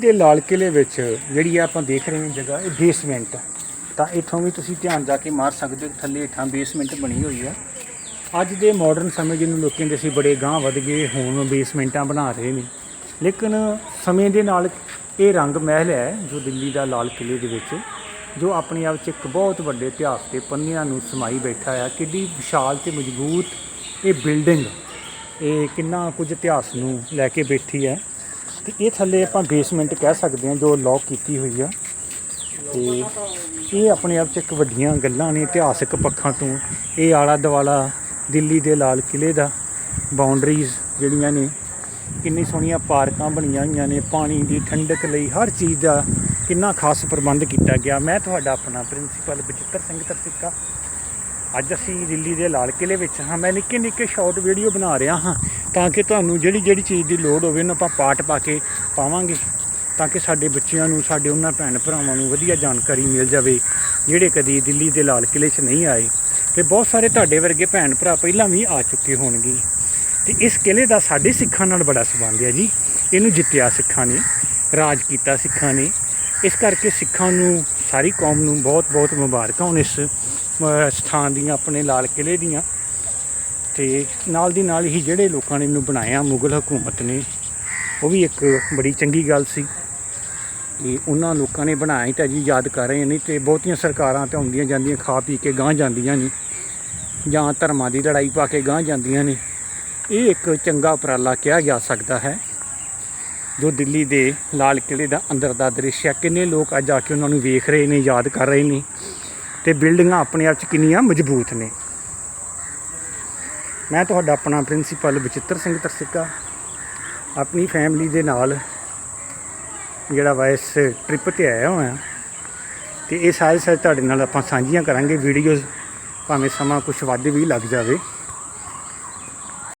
ਦੇ ਲਾਲ ਕਿਲੇ ਵਿੱਚ ਜਿਹੜੀ ਆ ਆਪਾਂ ਦੇਖ ਰਹੇ ਹਾਂ ਜਗ੍ਹਾ, ਇਹ ਬੇਸਮੈਂਟ ਤਾਂ ਇੱਥੋਂ ਵੀ ਤੁਸੀਂ ਧਿਆਨ ਜਾ ਕੇ ਮਾਰ ਸਕਦੇ ਹੋ, ਥੱਲੇ ਹੇਠਾਂ ਬੇਸਮੈਂਟ ਬਣੀ ਹੋਈ ਆ। ਅੱਜ ਦੇ ਮਾਡਰਨ ਸਮੇਂ ਜਿਹਨੂੰ ਲੋਕ ਕਹਿੰਦੇ ਸੀ, ਬੜੇ ਗਾਂਹ ਵਧ ਗਏ, ਹੁਣ ਬੇਸਮੈਂਟਾਂ ਬਣਾ ਰਹੇ ਨੇ। ਲੇਕਿਨ ਸਮੇਂ ਦੇ ਨਾਲ ਇਹ ਰੰਗ ਮਹਿਲ ਹੈ, ਜੋ ਦਿੱਲੀ ਦਾ ਲਾਲ ਕਿਲੇ ਦੇ ਵਿੱਚ, ਜੋ ਆਪਣੇ ਆਪ 'ਚ ਇੱਕ ਬਹੁਤ ਵੱਡੇ ਇਤਿਹਾਸ ਦੇ ਪੰਨਿਆਂ ਨੂੰ ਸਮਾਈ ਬੈਠਾ ਆ। ਕਿੱਡੀ ਵਿਸ਼ਾਲ ਤੇ ਮਜ਼ਬੂਤ ਇਹ ਬਿਲਡਿੰਗ ਇਹ ਕਿੰਨਾ ਕੁਝ ਇਤਿਹਾਸ ਨੂੰ ਲੈ ਕੇ ਬੈਠੀ ਹੈ। ਤੇ ਇਹ ਥੱਲੇ ਆਪਾਂ ਬੇਸਮੈਂਟ ਕਹਿ ਸਕਦੇ ਹਾਂ ਜੋ ਲੌਕ ਕੀਤੀ ਹੋਈ ਆ। ਤੇ ਇਹ ਆਪਣੇ ਆਪ 'ਚ ਇੱਕ ਵੱਡੀਆਂ ਗੱਲਾਂ ਨੇ ਇਤਿਹਾਸਕ ਪੱਖਾਂ ਤੋਂ। ਇਹ ਆਲਾ ਦਵਾਲਾ ਦਿੱਲੀ ਦੇ ਲਾਲ ਕਿਲੇ ਦਾ ਬਾਉਂਡਰੀਜ਼ ਜਿਹੜੀਆਂ ਨੇ, ਕਿੰਨੀ ਸੋਹਣੀਆਂ ਪਾਰਕਾਂ ਬਣੀਆਂ ਹੋਈਆਂ ਨੇ। ਪਾਣੀ ਦੀ ਠੰਡਕ ਲਈ ਹਰ ਚੀਜ਼ ਦਾ ਕਿੰਨਾ ਖਾਸ ਪ੍ਰਬੰਧ ਕੀਤਾ ਗਿਆ। ਮੈਂ ਤੁਹਾਡਾ ਆਪਣਾ ਪ੍ਰਿੰਸੀਪਲ ਬਚਿੱਤਰ ਸਿੰਘ ਤਰਸਿੱਕਾ। ਅੱਜ ਅਸੀਂ ਦਿੱਲੀ ਦੇ ਲਾਲ ਕਿਲੇ ਵਿੱਚ ਹਾਂ। ਮੈਂ ਨਿੱਕੇ ਨਿੱਕੇ ਸ਼ਾਰਟ ਵੀਡੀਓ ਬਣਾ ਰਿਹਾ ਹਾਂ ਤਾਂ ਕਿ ਤੁਹਾਨੂੰ ਜਿਹੜੀ ਜਿਹੜੀ ਚੀਜ਼ ਦੀ ਲੋੜ ਹੋਵੇ, ਉਹਨੂੰ ਆਪਾਂ ਪਾਰਟ ਪਾ ਕੇ ਪਾਵਾਂਗੇ ਤਾਂ ਕਿ ਸਾਡੇ ਬੱਚਿਆਂ ਨੂੰ, ਸਾਡੇ ਉਹਨਾਂ ਭੈਣ ਭਰਾਵਾਂ ਨੂੰ ਵਧੀਆ ਜਾਣਕਾਰੀ ਮਿਲ ਜਾਵੇ, ਜਿਹੜੇ ਕਦੀ ਦਿੱਲੀ ਦੇ ਲਾਲ ਕਿਲੇ 'ਚ ਨਹੀਂ ਆਏ। ਤੇ ਬਹੁਤ ਸਾਰੇ ਤੁਹਾਡੇ ਵਰਗੇ ਭੈਣ ਭਰਾ ਪਹਿਲਾਂ ਵੀ ਆ ਚੁੱਕੇ ਹੋਣਗੇ। ਤੇ ਇਸ ਕਿਲੇ ਦਾ ਸਾਡੇ ਸਿੱਖਾਂ ਨਾਲ ਬੜਾ ਸੰਬੰਧ ਹੈ ਜੀ। ਇਹਨੂੰ ਜਿੱਤਿਆ ਸਿੱਖਾਂ ਨੇ, ਰਾਜ ਕੀਤਾ ਸਿੱਖਾਂ ਨੇ। ਇਸ ਕਰਕੇ ਸਿੱਖਾਂ ਨੂੰ, ਸਾਰੀ ਕੌਮ ਨੂੰ ਬਹੁਤ-ਬਹੁਤ ਮੁਬਾਰਕਾਂ ਹੋਣ ਇਸ ਸਥਾਨ ਦੀਆਂ ਆਪਣੇ ਲਾਲ ਕਿਲੇ ਦੀਆਂ। ਤੇ ਨਾਲ ਦੀ ਨਾਲ ਹੀ ਜਿਹੜੇ ਲੋਕਾਂ ਨੇ ਇਹਨੂੰ ਬਣਾਇਆ, ਮੁਗਲ ਹਕੂਮਤ ਨੇ, ਉਹ ਵੀ ਇੱਕ ਬੜੀ ਚੰਗੀ ਗੱਲ ਸੀ। ਕਿ ਉਹਨਾਂ ਲੋਕਾਂ ਨੇ ਬਣਾਇਆ ਤਾਂ ਜੀ, ਯਾਦ ਕਰ ਰਹੇ ਨੇ, ਤੇ ਬਹੁਤੀਆਂ ਸਰਕਾਰਾਂ ਤਾਂ ਆਉਂਦੀਆਂ ਜਾਂਦੀਆਂ, ਖਾ ਪੀ ਕੇ ਗਾਂਹ ਜਾਂਦੀਆਂ ਨੇ, ਜਾਂ ਧਰਮਾਂ ਦੀ ਲੜਾਈ ਪਾ ਕੇ ਗਾਂਹ ਜਾਂਦੀਆਂ ਨੇ। ਇਹ ਇੱਕ ਚੰਗਾ ਉਪਰਾਲਾ ਕਿਹਾ ਜਾ ਸਕਦਾ ਹੈ, ਜੋ ਦਿੱਲੀ ਦੇ ਲਾਲ ਕਿਲੇ ਦਾ ਅੰਦਰ ਦਾ ਦ੍ਰਿਸ਼ ਹੈ। ਕਿੰਨੇ ਲੋਕ ਅੱਜ ਆ ਕੇ ਉਹਨਾਂ ਨੂੰ ਵੇਖ ਰਹੇ ਨੇ, ਯਾਦ ਕਰ ਰਹੇ ਨੇ। ਤੇ ਬਿਲਡਿੰਗਾਂ ਆਪਣੇ ਆਪ 'ਚ ਕਿੰਨੀਆਂ ਮਜ਼ਬੂਤ ਨੇ। ਮੈਂ ਤੁਹਾਡਾ ਆਪਣਾ ਪ੍ਰਿੰਸੀਪਲ ਬਚਿੱਤਰ ਸਿੰਘ ਤਰਸਿੱਕਾ, ਆਪਣੀ ਫੈਮਿਲੀ ਦੇ ਨਾਲ ਜਿਹੜਾ ਵਾ ਇਸ ਟ੍ਰਿਪ ਤੇ ਆਇਆ ਹੋਇਆ। ਤੇ ਇਹ ਸਾਰੇ ਸਾਰੇ ਤੁਹਾਡੇ ਨਾਲ ਆਪਾਂ ਸਾਂਝੀਆਂ ਕਰਾਂਗੇ ਵੀਡੀਓਜ਼, ਭਾਵੇਂ ਸਮਾਂ ਕੁਝ ਵੱਧ ਵੀ ਲੱਗ ਜਾਵੇ।